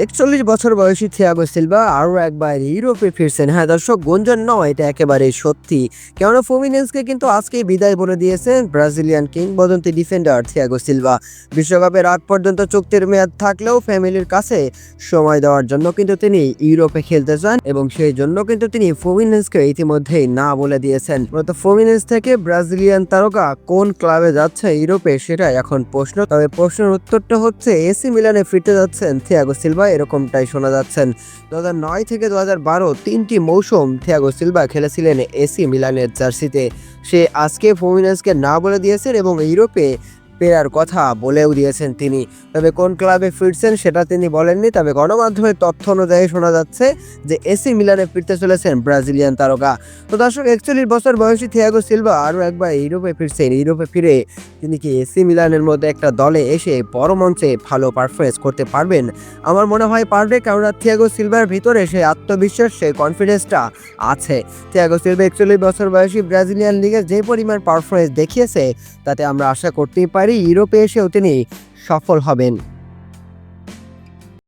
একচল্লিশ বছর বয়সী থিয়াগো সিলভা আরও একবার ইউরোপে ফিরছেন। হ্যাঁ দর্শক, গুঞ্জন নয়, এটা একেবারে সত্যি। কেননা ফোমিনেন্সকে কিন্তু আজকেই বিদায় বলে দিয়েছেন ব্রাজিলিয়ান কিংবদন্তি ডিফেন্ডার থিয়াগো সিলভা। বিশ্বকাপের আগ পর্যন্ত চুক্তির মেয়াদ থাকলেও ফ্যামিলির কাছে সময় দেওয়ার জন্য কিন্তু তিনি ইউরোপে খেলতে চান এবং সেই জন্য কিন্তু তিনি ফোমিনেন্সকে ইতিমধ্যেই না বলে দিয়েছেন। মূলত ফোমিনেন্স থেকে ব্রাজিলিয়ান তারকা কোন ক্লাবে যাচ্ছে ইউরোপে সেটা এখন প্রশ্ন। তবে প্রশ্নের উত্তরটা হচ্ছে, এসি মিলানে ফিরতে যাচ্ছেন থিয়াগো সিলভা। এরকমটাই শোনা যাচ্ছেন। দু নয় থেকে দু বারো তিনটি মৌসুম থিয়াগো সিলভা খেলেছিলেন এসি মিলানের জার্সিতে। সে আজকে ফোমিনাসকে না বলে দিয়েছেন এবং ইউরোপে ফেরার কথা বলেও দিয়েছেন তিনি। তবে কোন ক্লাবে ফিরছেন সেটা তিনি বলেননি, তবে গণমাধ্যমের তথ্য অনুযায়ী শোনা যাচ্ছে যে এসি মিলানে ফিরতে চলেছেন ব্রাজিলিয়ান তারকা। তো দর্শক, একচল্লিশ বছর বয়সী থিয়াগো সিলভা আরও একবার ইউরোপে ফিরছেন। ইউরোপে ফিরে তিনি কি এসি মিলানের মধ্যে একটা দলে এসে বড় মঞ্চে ভালো পারফরমেন্স করতে পারবেন? আমার মনে হয় পারবে কেননা থিয়াগো সিলভার ভিতরে সেই আত্মবিশ্বাস সেই কনফিডেন্সটা আছে। থিয়াগো সিলভা একচল্লিশ বছর বয়সী ব্রাজিলিয়ান লিগে যে পরিমাণ পারফরমেন্স দেখিয়েছে, তাতে আমরা আশা করতেই পারি ইউরোপে এসেও তিনি সফল হবেন।